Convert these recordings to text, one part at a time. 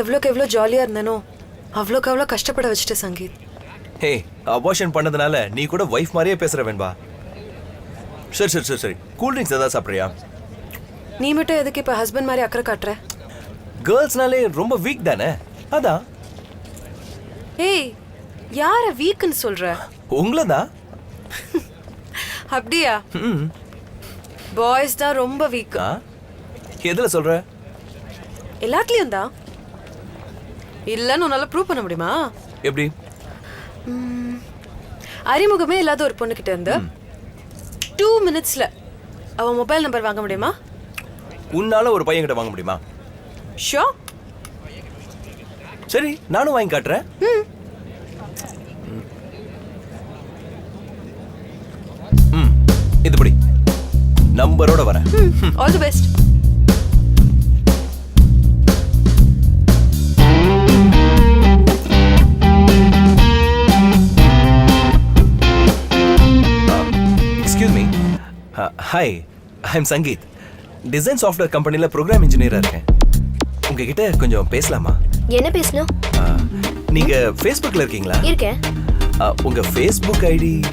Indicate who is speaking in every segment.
Speaker 1: எவ்வளோக்கு எவ்வளோ ஜாலியாக இருந்தேனோ அவ்வளோக்கு அவ்வளோ கஷ்டப்பட வச்சுட்டு சங்கீத்.
Speaker 2: ஹே அபார்ஷன் பண்ணதுனால நீ கூட ஒய்ஃப் மாதிரியே பேசுற வேண்பா. சரி சரி சரி சரி. கூல் ட்ரிங்க்ஸ் ஏதாவது சாப்பிட்றியா?
Speaker 1: நீ மட்டும் எதுக்கு இப்போ ஹஸ்பண்ட் மாதிரி அக்கறை காட்டுற?
Speaker 2: கேர்ள்ஸ்னாலே ரொம்ப வீக் தானே? அதான்.
Speaker 1: ஏய் யார வீக்குன்னு சொல்ற?
Speaker 2: உங்களை தான்
Speaker 1: அப்படியா பாய்ஸ் தான் ரொம்ப வீக்
Speaker 2: ஆ? எதில் சொல்ற?
Speaker 1: எல்லாத்துலயும் தான் இல்லைன்னு உன்னால ப்ரூவ் பண்ண முடியுமா?
Speaker 2: எப்படி?
Speaker 1: அறிமுகமே இல்லாத ஒரு பொண்ணுகிட்ட இருந்து டூ மினிட்ஸ்ல அவன் மொபைல் நம்பர் வாங்க முடியுமா?
Speaker 2: உன்னால ஒரு பையன் கிட்ட வாங்க முடியுமா?
Speaker 1: ஷோ
Speaker 2: சரி நானும் வாங்கி காட்டுறேன். ம். இதுபடி நம்பரோட வரேன்.
Speaker 1: All the best
Speaker 2: hi I am Sangeet design software கம்பெனியில் ப்ரோக்ராம் இன்ஜினியராக இருக்கேன். உங்ககிட்ட கொஞ்சம் பேசலாமா?
Speaker 3: என்ன பேசணும்?
Speaker 2: Uh, நீங்க ஃபேஸ்புக்கில் இருக்கீங்களா?
Speaker 3: இருக்கேன்.
Speaker 2: Uh, உங்க ஃபேஸ்புக் ஐடி?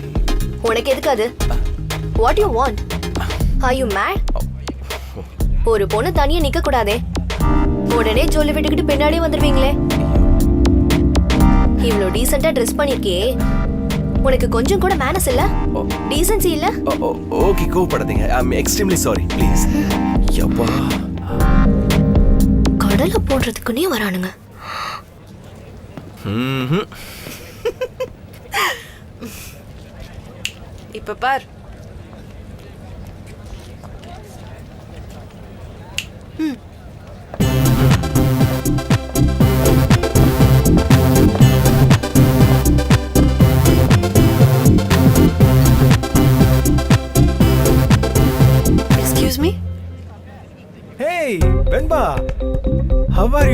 Speaker 3: உனக்கு எதுக்கு அது what you want are you mad ஒரு பொண்ணு தனியா நிக்க கூடாதே உடனே ஜொல்லி விட்டுக்கிட்டு பின்னாடியே வந்துருவீங்களே. இவ்ளோ டீசெண்டா ட்ரெஸ் பண்ணிருக்கியே. உனக்கு கொஞ்சம் கூட மேனஸ் இல்ல? டீசன்சி இல்ல?
Speaker 2: ஓகே கோவப்படாதீங்க. I am extremely sorry please யப்பா.
Speaker 3: கடலை போடுறதுக்குன்னே வரானுங்க.
Speaker 1: இப்ப பார்.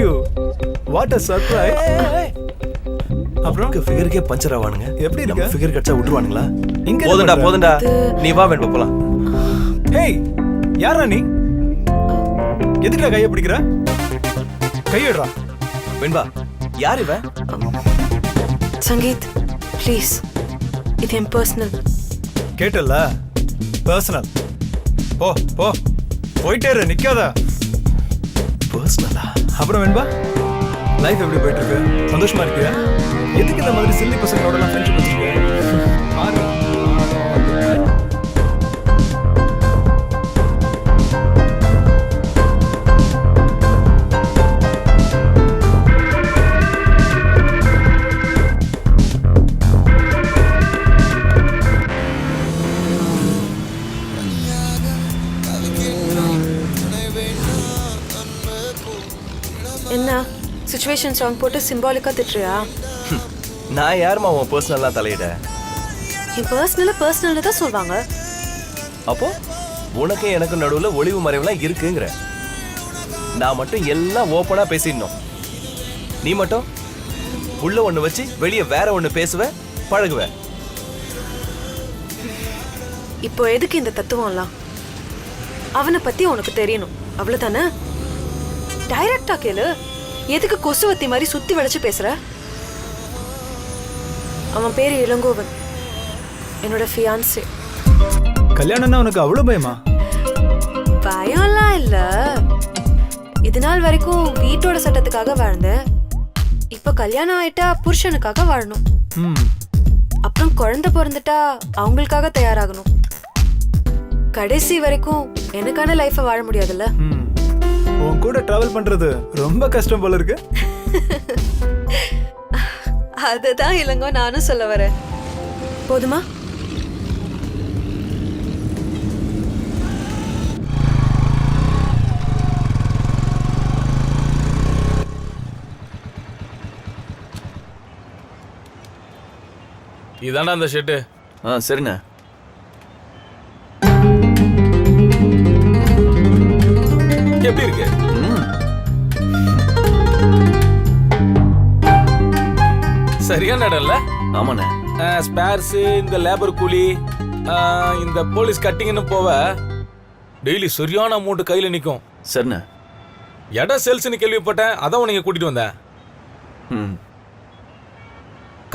Speaker 4: You? What a surprise. அப்புறம்?
Speaker 2: உங்க ஃபிகருக்கே பஞ்சர் ஆவானுங்க.
Speaker 4: எப்படி இருக்க?
Speaker 2: ஃபிகர் கட்சா விட்டுருவானுங்களா?
Speaker 4: இங்க பண்ற?
Speaker 2: போதும்டா நீ வா வேணும் போலாம்.
Speaker 4: ஹேய் யாரா நீ? எதுக்குடா கையை பிடிக்கிற? கையிடுறா.
Speaker 2: வெண்பா யார் இவன்
Speaker 1: சங்கீத் ப்ளீஸ் இது என் பர்சனல்
Speaker 4: கேட்டல்ல? பர்சனல் போ போ. போயிட்டே இரு நிக்காத.
Speaker 2: பர்சனலா
Speaker 4: அப்புறம் வெண்பா லைஃப் எப்படி போயிட்டு இருக்கு? சந்தோஷமா இருக்கியா? எதுக்கு இந்த மாதிரி சில்லி பசங்களோட எல்லாம் ஃப்ரெண்ட்ஷிப் வச்சிருக்க
Speaker 1: சுச்சுவேஷன் சாங் போட்டு சிம்பாலிக்கா திட்டுறியா?
Speaker 2: நான் யாரும்மா உன் பர்சனல்லாம் தலையிட?
Speaker 1: என் பர்சனலை பர்சனல் தான் சொல்லுவாங்க
Speaker 2: அப்போ உனக்கும் எனக்கும் நடுவுல ஒளிவு மறைவுலாம் இருக்குங்கிற. நான் மட்டும் எல்லாம் ஓப்பனா பேசிடணும். நீ மட்டும் உள்ள ஒண்ணு வச்சு வெளியே வேற ஒண்ணு பேசுவ பழகுவ.
Speaker 1: இப்போ எதுக்கு இந்த தத்துவம்லாம்? அவனை பத்தி உனக்கு தெரியணும். அவ்வளவுதானே? டைரக்டா கேளு. எதுக்கு கொசுவத்தி மாதிரி சுத்தி வளைச்சு பேசுற? அவன் பேரு இளங்கோவன். என்னோட ஃபியான்சே
Speaker 4: கல்யாணம்னா உனக்கு அவ்வளவு பயமா?
Speaker 1: பயம்லாம் இல்ல. இது நாள் வரைக்கும் வீட்டோட சட்டத்துக்காக வாழ்ந்தேன். இப்போ கல்யாணம் ஆயிட்டா புருஷனுக்காக வாழணும்.
Speaker 4: ம்.
Speaker 1: அப்புறம் குழந்தை பிறந்துட்டா அவங்களுக்காக தயாராகணும். கடைசி வரைக்கும் எனக்கான லைஃப்பை வாழ முடியாதுல்ல?
Speaker 4: ம். உன் கூட டிராவல் பண்றது ரொம்ப கஷ்டம் போல இருக்கு.
Speaker 1: அதுதான் இளங்கோ நானும் சொல்ல வரேன். போதுமா?
Speaker 5: இதாண்டா அந்த ஷெட்டு
Speaker 2: ஆ சரிண்ணே.
Speaker 5: இடம்ல
Speaker 2: ஆமாண்ணே.
Speaker 5: ஸ்பேர்ஸ் இந்த லேபர் கூலி இந்த போலீஸ் கட்டிங்னு போவ டெய்லி சரியான அமௌண்ட் கையில நிக்கும்.
Speaker 2: சரிண்ணே.
Speaker 5: இடம் சேல்ஸ்னு கேள்விப்பட்டேன் அதான் உன்னை கூட்டிட்டு வந்தேன்.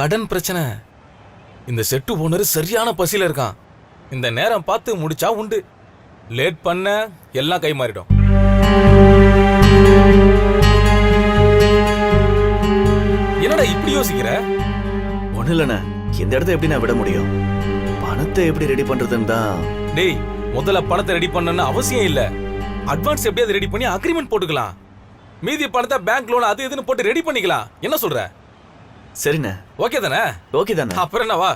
Speaker 5: கடன் பிரச்சனை. இந்த செட்டு ஓனர் சரியான பசியில இருக்கான். இந்த நேரம் பார்த்து முடிச்சா உண்டு. லேட் பண்ண எல்லாம் கை மாறிடும். என்னடா இப்படி யோசிக்கிற?
Speaker 6: இல்லைண்ணே. இந்த இடத்த எப்படி நான் விட முடியும்? பணத்தை எப்படி ரெடி பண்றதுன்னு தான்.
Speaker 5: டேய் முதல்ல பணத்தை ரெடி பண்ணணும்னு அவசியம் இல்ல. அட்வான்ஸ் எப்படியாவது ரெடி பண்ணி அக்ரிமெண்ட் போட்டுக்கலாம். மீதி பணத்தை பேங்க் லோன் அது இதுன்னு போட்டு ரெடி பண்ணிக்கலாம். என்ன சொல்ற?
Speaker 6: சரிண்ணே.
Speaker 5: ஓகே தானே?
Speaker 6: ஓகே தானே.
Speaker 5: அப்புறம் என்ன வா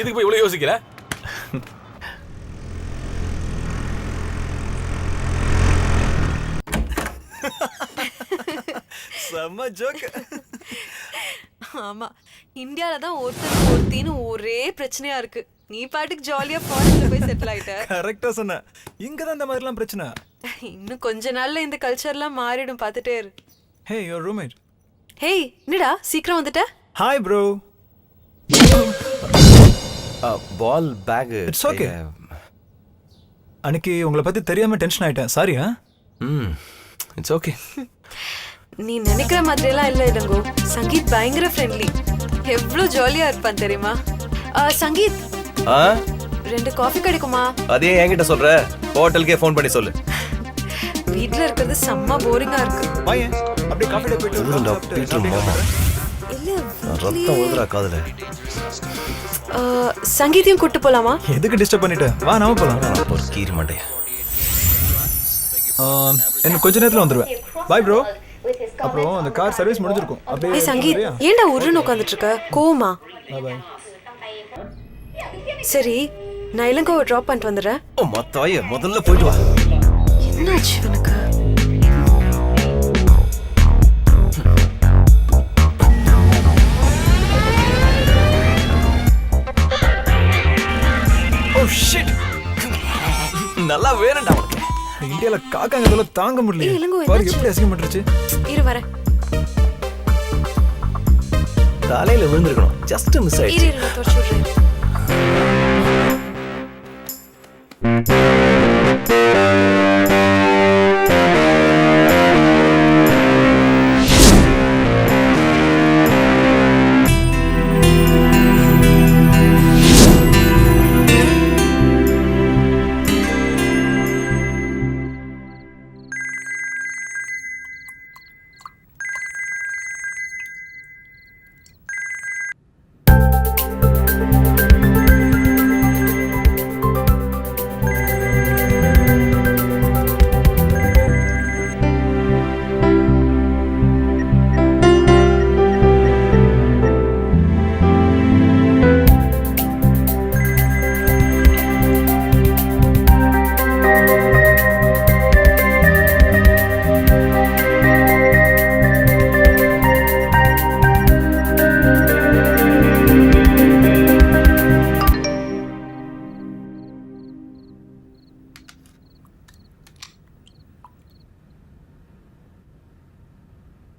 Speaker 5: இதுக்கு போய் இவ்வளவு யோசிக்கிற?
Speaker 4: செம்ம ஜோக்
Speaker 1: ஆமா. இந்தியால தான் ஒருத்தர் ஒருத்தின்னு ஒரே பிரச்சனையா இருக்கு. நீ பாட்டுக்கு ஜாலியா ஃபாரின்ல போய் செட்டில் ஆயிட்ட.
Speaker 4: கரெக்டா சொன்ன. இங்க தான் இந்த மாதிரிலாம் பிரச்சனை.
Speaker 1: இன்னும் கொஞ்ச நாள்ல இந்த கல்ச்சர்லாம் மாறிடும். பார்த்துட்டே இரு.
Speaker 4: ஹே யுவர் ரூம்மேட்
Speaker 1: ஹேய் என்னடா? சீக்கிரம் வந்துட்ட?
Speaker 4: ஹாய் ப்ரோ
Speaker 2: பால் பேக்
Speaker 4: It's okay. அன்னைக்கு உங்களை பத்தி தெரியாம டென்ஷன் ஆயிட்டேன். சாரியா
Speaker 2: ம் இட்ஸ் ஓகே
Speaker 1: நீ நினைக்கிற மாதிரி எல்லாம் இல்ல இளங்கோ சங்கீத் பயங்கர ஃப்ரெண்ட்லி எவ்வளவு ஜாலியா இருப்பான் தெரியுமா? ஆ, சங்கீத்.
Speaker 2: ஆ?
Speaker 1: ரெண்டு காஃபி கிடைக்குமா?
Speaker 2: அதே என்கிட்ட சொல்ற. ஹோட்டலுக்கே ஃபோன் பண்ணி சொல்லு.
Speaker 1: வீட்ல இருக்கிறது செம்ம போரிங்கா இருக்கு.
Speaker 4: பையன் அப்படியே காஃபி டே போயிட்டு
Speaker 2: ஊருண்டா,
Speaker 4: சாப்பிட்டு
Speaker 2: பீட்டர்
Speaker 4: சாப்பிட்டு
Speaker 2: மாமா.
Speaker 1: இல்ல
Speaker 2: ரத்தம் ஊதுறா காதுல.
Speaker 1: ஆ, சங்கீத்தையும் கூட்டு போலாமா?
Speaker 4: எதுக்கு டிஸ்டர்ப் பண்ணிட்ட? வா நாம போலாம்.
Speaker 2: ஒரு கீரி மண்டைய.
Speaker 4: இன்னும் கொஞ்ச நேரத்துல வந்துருவேன். பாய் ப்ரோ அப்புறம் அந்த கார் சர்வீஸ் முடிஞ்சிருக்கும். அப்படியே
Speaker 1: ஏய் சங்கீத் ஏன்டா உருன்னு உட்காந்துட்டு இருக்க
Speaker 4: பாய்
Speaker 1: சரி நான் இளங்கோவை ட்ராப் பண்ணிட்டு வந்துடுறேன்.
Speaker 2: ஓ மத்தாய முதல்ல போயிட்டு வா.
Speaker 1: என்னாச்சு உனக்கு?
Speaker 2: ஓ ஷிட் நல்லா வேணும்டா.
Speaker 4: இந்தியால காக்காங்கிறதுல தாங்க
Speaker 1: ஏய்,
Speaker 4: முடியல பாரு? எப்படி அசிங்கப்பட்டுருச்சு
Speaker 1: இரு வரேன்
Speaker 2: தலையில விழுந்திருக்கணும். ஜஸ்ட் மிஸ்
Speaker 1: இரு
Speaker 2: ஆயிடுச்சு.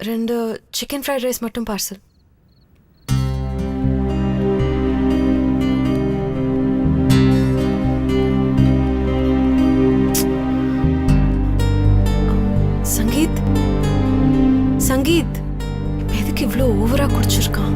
Speaker 1: ரெண்டு சிக்கன் ஃப்ரைட் ரைஸ் மட்டும் பார்சல் சங்கீத் சங்கீத் இப்ப எதுக்கு இவ்வளோ ஓவரா குடிச்சிருக்கான்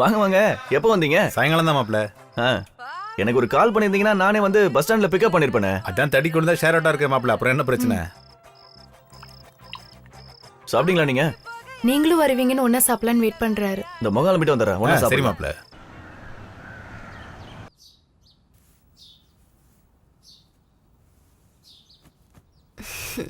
Speaker 6: வாங்க வாங்க. எப்போ வந்தீங்க?
Speaker 7: சாயங்காலம் தான் மாப்ள
Speaker 6: எனக்கு ஒரு கால் பண்ணியிருந்தீங்கன்னா நானே வந்து பஸ் ஸ்டாண்ட்ல பிக்கப் பண்ணிருப்பேன்.
Speaker 7: அதான் தடி கொண்டு தான் ஷேர் ஆட்டா இருக்க மாப்ள அப்புறம் என்ன பிரச்சனை?
Speaker 6: சாப்பிட்டீங்களா நீங்க?
Speaker 8: நீங்களும் வருவீங்கன்னு ஒன்னா சாப்பிடலான்னு வெயிட் பண்றாரு.
Speaker 6: இந்த முகால மட்டும் வந்துடுறேன். ஒன்னா
Speaker 7: சரி மாப்ள Hmm.